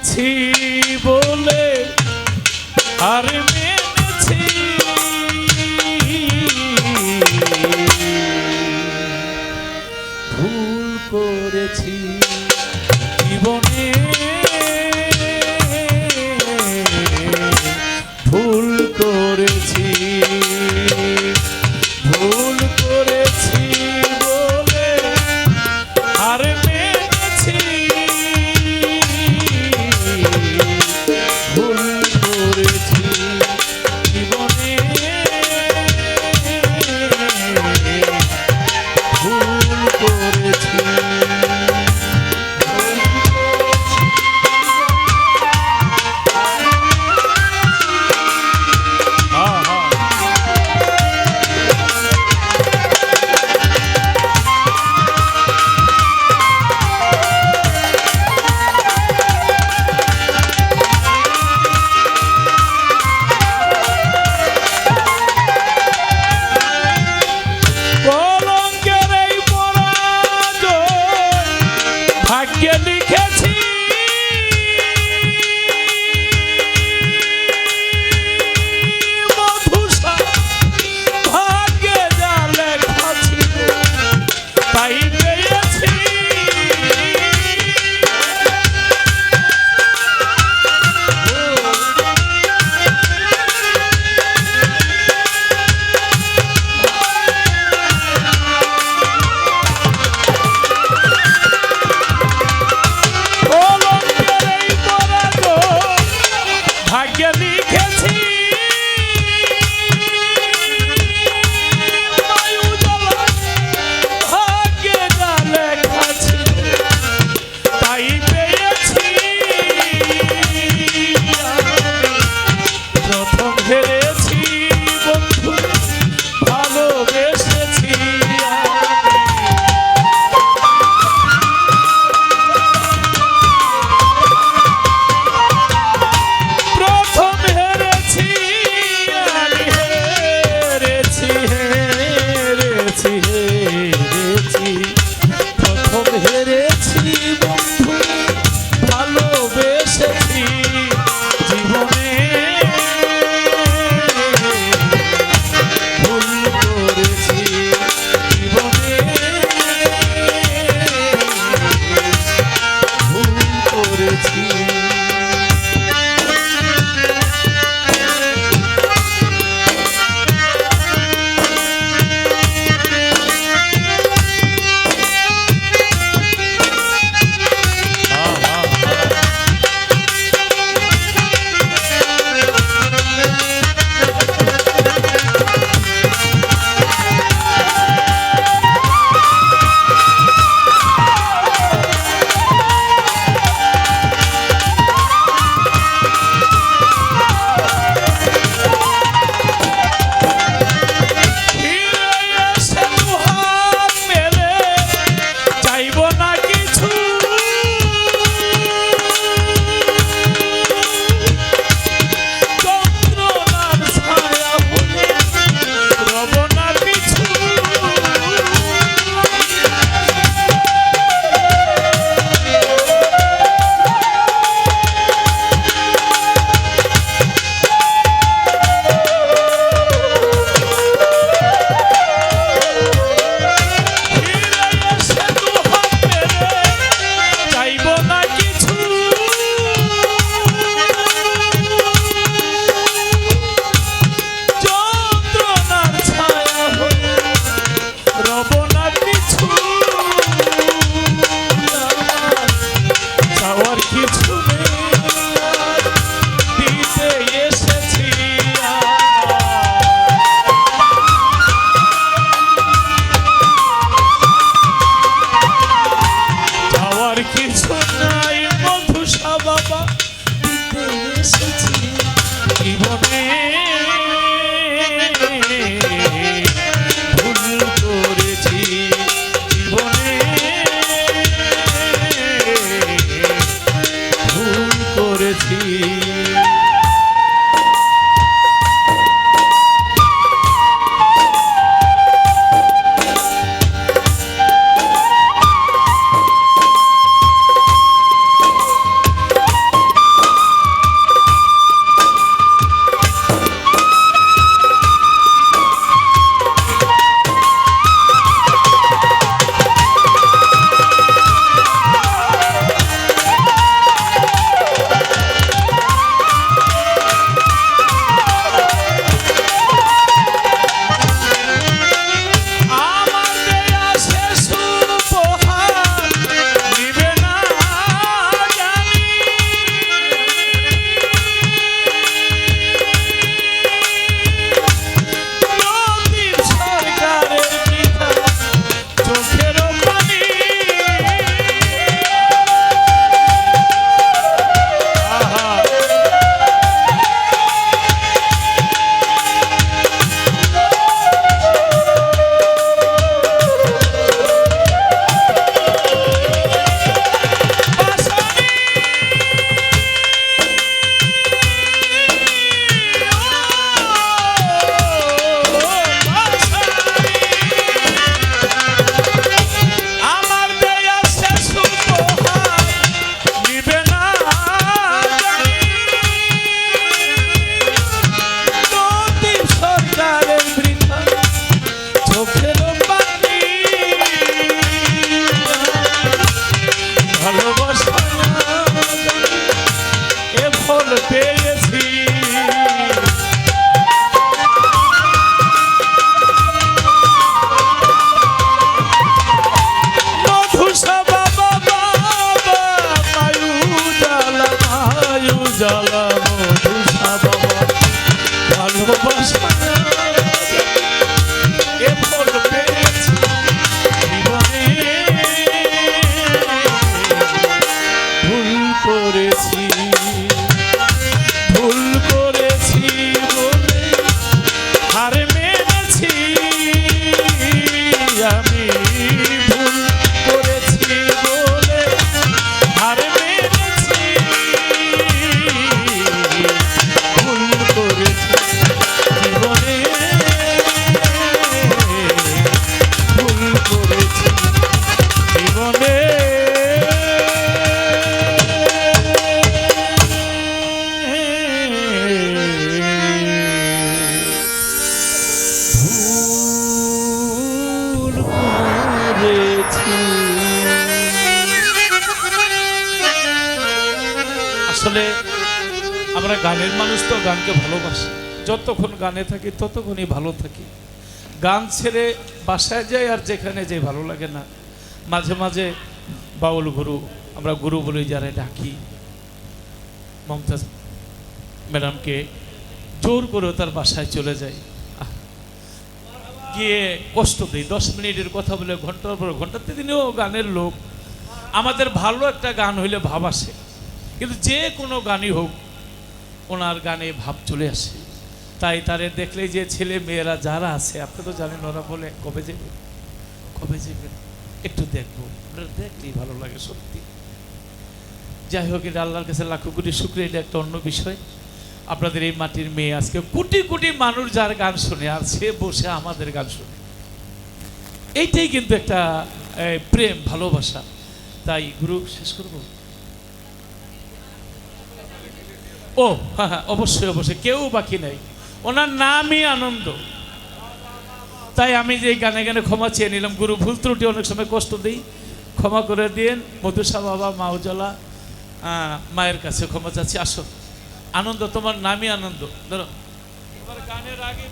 করেছি বলে আর মেনেছি বলছি আসলে আমরা গানের মানুষ তো গানকে ভালোবাসি। যতক্ষণ গানে থাকি, ততক্ষণই ভালো থাকি। গান ছেড়ে বাসায় যাই আর যেখানে যাই ভালো লাগে না। মাঝে মাঝে বাউল গুরু, আমরা গুরু বলে যারা ডাকি। মমতাজ ম্যাডামকে জোর করেও তার বাসায় চলে যাই। গিয়ে কষ্ট দিই। দশ মিনিটের কথা বলে ঘণ্টার পর ঘণ্টা দিনেও গানের লোক। আমাদের ভালো একটা গান হইলে ভাব আসে। কিন্তু যে কোনো গানই হোক, ওনার গানে ভাব চলে আসে। তাই তারে দেখলে যে ছেলে মেয়েরা যারা আছে, আপনি তো জানেন, ওরা বলে, কবে যাবে? কবে যাবেন একটু দেখব। দেখলেই ভালো লাগে সত্যি। যাই হোক, এটা আল্লাহর কাছে লাখো কোটি শুক্রিয়া, এটা একটা অন্য বিষয়। আপনাদের এই মাটির মেয়ে আজকে কোটি কোটি মানুষ যার গান শুনে, আর সে বসে আমাদের গান শুনে। এইটাই কিন্তু একটা প্রেম, ভালোবাসা। তাই গুরু, শেষ করব? ও হ্যাঁ হ্যাঁ অবশ্যই অবশ্যই, কেউ বাকি নেই। ওনার নামই আনন্দ। তাই আমি যে গানে গানে ক্ষমা চেয়ে নিলাম, গুরু, ভুল ত্রুটি অনেক সময় কষ্ট দিই। ক্ষমা করে দিন মধুসা বাবা, মা উজ্জ্বলা মায়ের কাছে ক্ষমা চাচ্ছি। আসো। আনন্দ, তোমার নামই আনন্দ। ধরো। তোমার গানের আগে